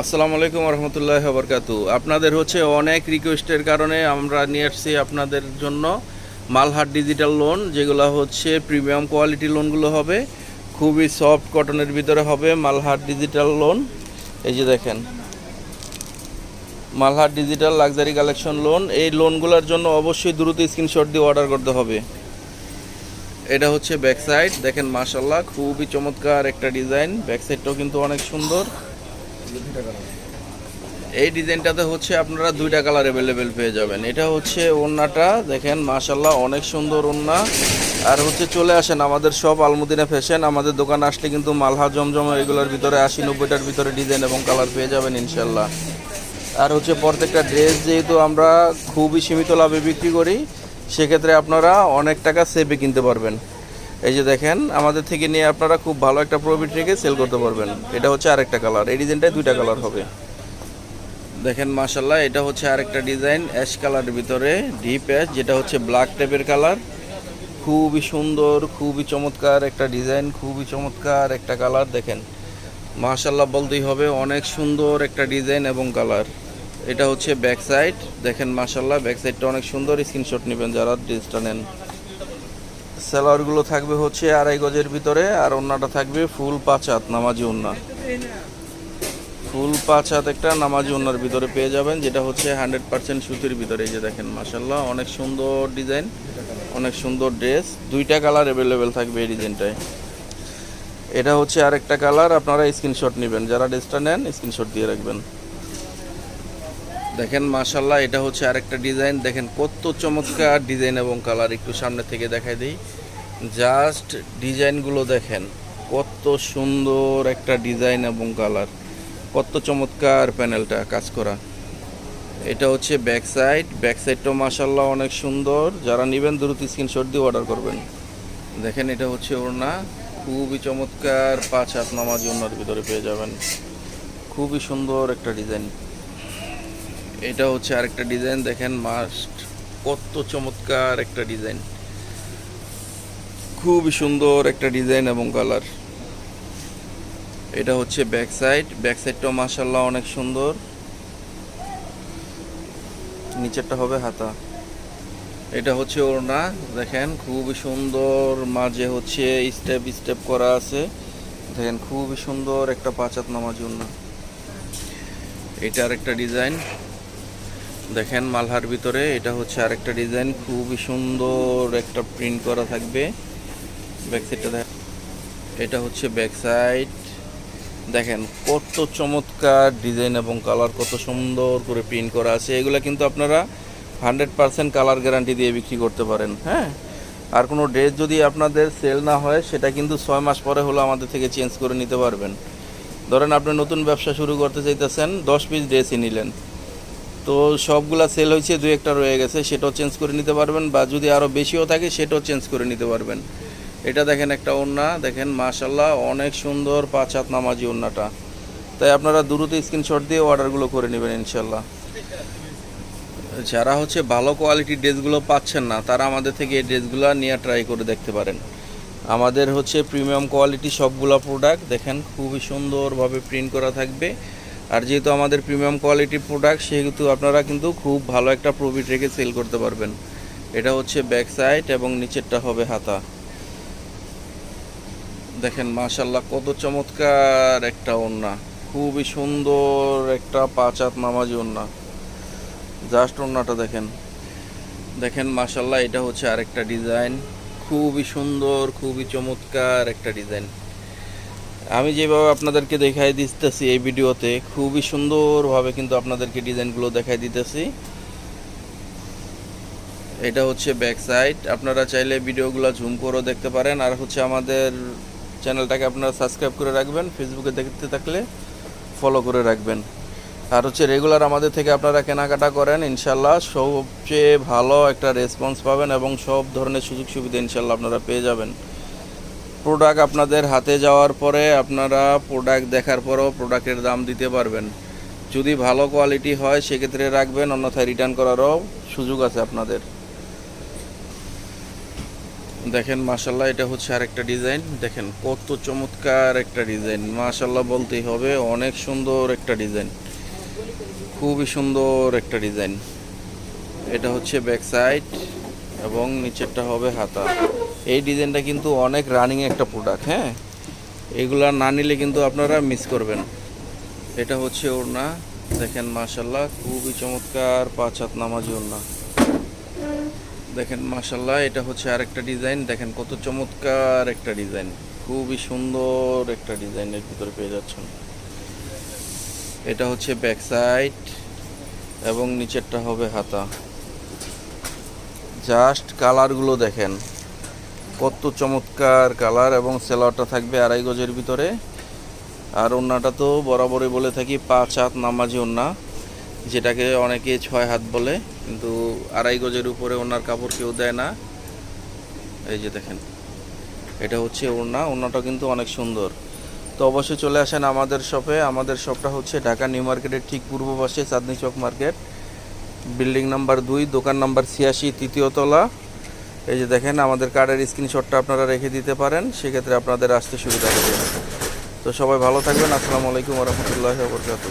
আসসালামু আলাইকুম রহমতুল্লাহ বরকাতু আপনাদের হচ্ছে অনেক রিকোয়েস্টের কারণে আমরা নিয়ে আসছি আপনাদের জন্য মালহাট ডিজিটাল লোন যেগুলো হচ্ছে প্রিমিয়াম কোয়ালিটি লোনগুলো হবে, খুবই সফট কটনের ভিতরে হবে মালহাট ডিজিটাল লোন এই যে দেখেন, মালহাট ডিজিটাল লাক্সারি কালেকশন লোন এই লোনগুলোর জন্য অবশ্যই দ্রুত স্ক্রিনশট দিয়ে অর্ডার করতে হবে। এটা হচ্ছে ব্যাক সাইড দেখেন মাশাল্লাহ খুবই চমৎকার একটা ডিজাইন ব্যাক সাইডটাও কিন্তু অনেক সুন্দর। এই ডিজাইনটাতে হচ্ছে আপনারা দুইটা কালার অ্যাভেলেবেল পেয়ে যাবেন। এটা হচ্ছে ওন্নাটা দেখেন মাশাল্লাহ অনেক সুন্দর ওন্না আর হচ্ছে চলে আসেন আমাদের সব আলমুদিনা ফ্যাশন আমাদের দোকান আসলে কিন্তু মালহা জমজম এগুলোর ভিতরে আশি নব্বইটার ভিতরে ডিজাইন এবং কালার পেয়ে যাবেন ইনশাল্লাহ আর হচ্ছে প্রত্যেকটা ড্রেস যেহেতু আমরা খুবই সীমিত লাভে বিক্রি করি, সেক্ষেত্রে আপনারা অনেক টাকা সেভে কিনতে পারবেন। এই যে দেখেন, আমাদের থেকে নিয়ে আপনারা খুব ভালো একটা প্রফিট রেখে সেল করতে পারবেন। এটা হচ্ছে আরেকটা কালার এই ডিজাইনটায় দুইটা কালার হবে। দেখেন মাশাল্লাহ এটা হচ্ছে আরেকটা ডিজাইন অ্যাশ কালারের ভিতরে ডিপ অ্যাশ যেটা হচ্ছে ব্ল্যাক টাইপের কালার খুবই সুন্দর, খুবই চমৎকার একটা ডিজাইন খুবই চমৎকার একটা কালার দেখেন। মাশাল্লাহ বলতেই হবে, অনেক সুন্দর একটা ডিজাইন এবং কালার এটা হচ্ছে ব্যাক সাইড দেখেন মাশাল্লাহ ব্যাক সাইডটা অনেক সুন্দর স্ক্রিনশট নেবেন যারা ড্রেসটা নেন। সেলারগুলো থাকবে হচ্ছে আড়াই গজের ভিতরে, আর ওন্নাটা থাকবে ফুল পাঁচ হাত নামাজি ওন্না। ফুল পাঁচ হাত একটা নামাজি ওন্নার ভিতরে পেয়ে যাবেন, যেটা হচ্ছে হান্ড্রেড পার্সেন্ট সুতির ভিতরে যে দেখেন মাসাল্লাহ অনেক সুন্দর ডিজাইন, অনেক সুন্দর ড্রেস, দুইটা কালার অ্যাভেলেবেল থাকবে এই ডিজাইনটায়। এটা হচ্ছে আরেকটা কালার, আপনারা স্ক্রিনশট নেবেন, যারা ড্রেসটা নেন, স্ক্রিনশট দিয়ে রাখবেন। দেখেন মাশাল্লাহ এটা হচ্ছে আরেকটা ডিজাইন। দেখেন, কত চমৎকার ডিজাইন এবং কালার একটু সামনে থেকে দেখাই দিই। জাস্ট ডিজাইনগুলো দেখেন, কত সুন্দর একটা ডিজাইন এবং কালার। কত চমৎকার প্যানেলটা কাজ করা। এটা হচ্ছে ব্যাক সাইড। ব্যাক সাইডটাও মাশাল্লাহ অনেক সুন্দর। যারা নেবেন, দ্রুত স্ক্রিনশট দিয়ে অর্ডার করবেন। দেখেন, এটা হচ্ছে ওড়না। খুবই চমৎকার পাঁচ হাত নামাজ ওড়নার ভিতরে পেয়ে যাবেন। খুবই সুন্দর একটা ডিজাইন। এটা হচ্ছে আরেকটা ডিজাইন, দেখেন মাস্ট কত চমৎকার একটা ডিজাইন। খুবই সুন্দর একটা ডিজাইন এবং কালার। এটা হচ্ছে ব্যাক সাইড। ব্যাক সাইডটাও মাসাল্লাহ অনেক সুন্দর। নিচেরটা হবে হাতা। এটা হচ্ছে ওড়না, দেখেন খুবই সুন্দর। মাঝে হচ্ছে স্টেপ স্টেপ করা আছে। দেখেন খুবই সুন্দর একটা পাঁচাত নামাজ ওড়না। এটা আরেকটা ডিজাইন। দেখেন মালহার ভিতরে, এটা হচ্ছে আরেকটা ডিজাইন, খুবই সুন্দর একটা প্রিন্ট করা থাকবে। ব্যাক সাইডটা দেখ, এটা হচ্ছে ব্যাক সাইড দেখেন কত চমৎকার ডিজাইন এবং কালার কত সুন্দর করে প্রিন্ট করা আছে। এগুলো কিন্তু আপনারা হান্ড্রেড পারসেন্ট কালার গ্যারান্টি দিয়ে বিক্রি করতে পারেন হ্যাঁ? আর কোনো ড্রেস যদি আপনাদের সেল না হয়, সেটা কিন্তু ছয় মাস পরে হলো আমাদের থেকে চেঞ্জ করে নিতে পারবেন। ধরেন আপনি নতুন ব্যবসা শুরু করতে চাইতেছেন, দশ পিস ড্রেসই নিলেন। তো সবগুলা সেল হয়েছে দু একটা রয়ে গেছে, সেটাও চেঞ্জ করে নিতে পারবেন বা যদি আরও বেশিও থাকে, সেটাও চেঞ্জ করে নিতে পারবেন। এটা দেখেন একটা ওড়না, দেখেন মাশাল্লাহ অনেক সুন্দর পাঁচ হাত নামাজি ওড়নাটা। তাই আপনারা দ্রুত স্ক্রিনশট দিয়ে অর্ডারগুলো করে নেবেন ইনশাল্লাহ যারা হচ্ছে ভালো কোয়ালিটির ড্রেসগুলো পাচ্ছেন না, তারা আমাদের থেকে এই ড্রেসগুলো নিয়ে ট্রাই করে দেখতে পারেন। আমাদের হচ্ছে প্রিমিয়াম কোয়ালিটি সবগুলো প্রোডাক্ট দেখেন, খুবই সুন্দরভাবে প্রিন্ট করা থাকবে। আর যেহেতু আমাদের প্রিমিয়াম কোয়ালিটির প্রোডাক্ট সেহেতু আপনারা কিন্তু খুব ভালো একটা প্রফিট রেখে সেল করতে পারবেন। এটা হচ্ছে ব্যাক সাইড এবং নিচেরটা হবে হাতা। দেখেন মাশাল্লাহ কত চমৎকার একটা ওড়না। খুবই সুন্দর একটা পাঁচ হাত নামাজি ওড়না। জাস্ট ওড়নাটা দেখেন। দেখেন মাশাল্লাহ এটা হচ্ছে আরেকটা ডিজাইন খুবই সুন্দর, খুবই চমৎকার একটা ডিজাইন আমি যেভাবে আপনাদেরকে দেখাই দিতেছি এই ভিডিওতে, খুবই সুন্দরভাবে কিন্তু আপনাদেরকে ডিজাইনগুলো দেখাই দিতেছি। এটা হচ্ছে ব্যাক সাইড। আপনারা চাইলে ভিডিওগুলো ঝুম করেও দেখতে পারেন। আর হচ্ছে আমাদের চ্যানেলটাকে আপনারা সাবস্ক্রাইব করে রাখবেন ফেসবুকে দেখতে থাকলে ফলো করে রাখবেন। আর হচ্ছে রেগুলার আমাদের থেকে আপনারা কেনাকাটা করেন ইনশাল্লাহ সবচেয়ে ভালো একটা রেসপন্স পাবেন এবং সব ধরনের সুযোগ সুবিধা ইনশাল্লাহ আপনারা পেয়ে যাবেন। প্রোডাক্ট আপনাদের হাতে যাওয়ার পরে আপনারা প্রোডাক্ট দেখার পরেও প্রোডাক্টের দাম দিতে পারবেন। যদি ভালো কোয়ালিটি হয়, সেক্ষেত্রে রাখবেন, অন্যথায় রিটার্ন করারও সুযোগ আছে আপনাদের। দেখেন মাশাল্লাহ এটা হচ্ছে আরেকটা ডিজাইন দেখেন, কত চমৎকার একটা ডিজাইন মাশাল্লাহ বলতেই হবে, অনেক সুন্দর একটা ডিজাইন খুবই সুন্দর একটা ডিজাইন এটা হচ্ছে ব্যাক সাইড এবং নিচেরটা হবে হাতা। এই ডিজাইনটা কিন্তু অনেক রানিং একটা প্রোডাক্ট হ্যাঁ? এগুলা না নিলে কিন্তু আপনারা মিস করবেন। এটা হচ্ছে ওড়না। দেখেন মাশাল্লাহ খুবই চমৎকার পাঁচ হাত নামাজি ওড়না। দেখেন মাশাল্লাহ এটা হচ্ছে আরেকটা ডিজাইন দেখেন, কত চমৎকার একটা ডিজাইন খুবই সুন্দর একটা ডিজাইনের ভিতরে পেয়ে যাচ্ছেন। এটা হচ্ছে ব্যাক সাইড এবং নিচেরটা হবে হাতা। জাস্ট কালারগুলো দেখেন। কত চমৎকার কালার এবং সেলারটা থাকবে আড়াই গজের ভিতরে। আর ওন্নাটা তো বরাবরই বলে থাকি পাঁচ হাত নামাজি ওন্না, যেটাকে অনেকে ছয় হাত বলে, কিন্তু আড়াই গজের উপরে ওনার কাপড় কেউ দেয় না। এই যে দেখেন, এটা হচ্ছে ওড়না ওড়নাটা কিন্তু অনেক সুন্দর। তো অবশ্যই চলে আসেন আমাদের শপে। আমাদের শপটা হচ্ছে ঢাকা নিউ মার্কেটের ঠিক পূর্ব পাশে, Chandni Chowk market. Building number দুই, দোকান নাম্বার ছিয়াশি, তৃতীয় তলা। এই যে দেখেন, আমাদের কার্ডের স্ক্রিনশটটা আপনারা রেখে দিতে পারেন, সেক্ষেত্রে আপনাদের আসতে সুবিধা হবে। তো সবাই ভালো থাকবেন, আসসালামু আলাইকুম রহমতুল্লাহ বরকাত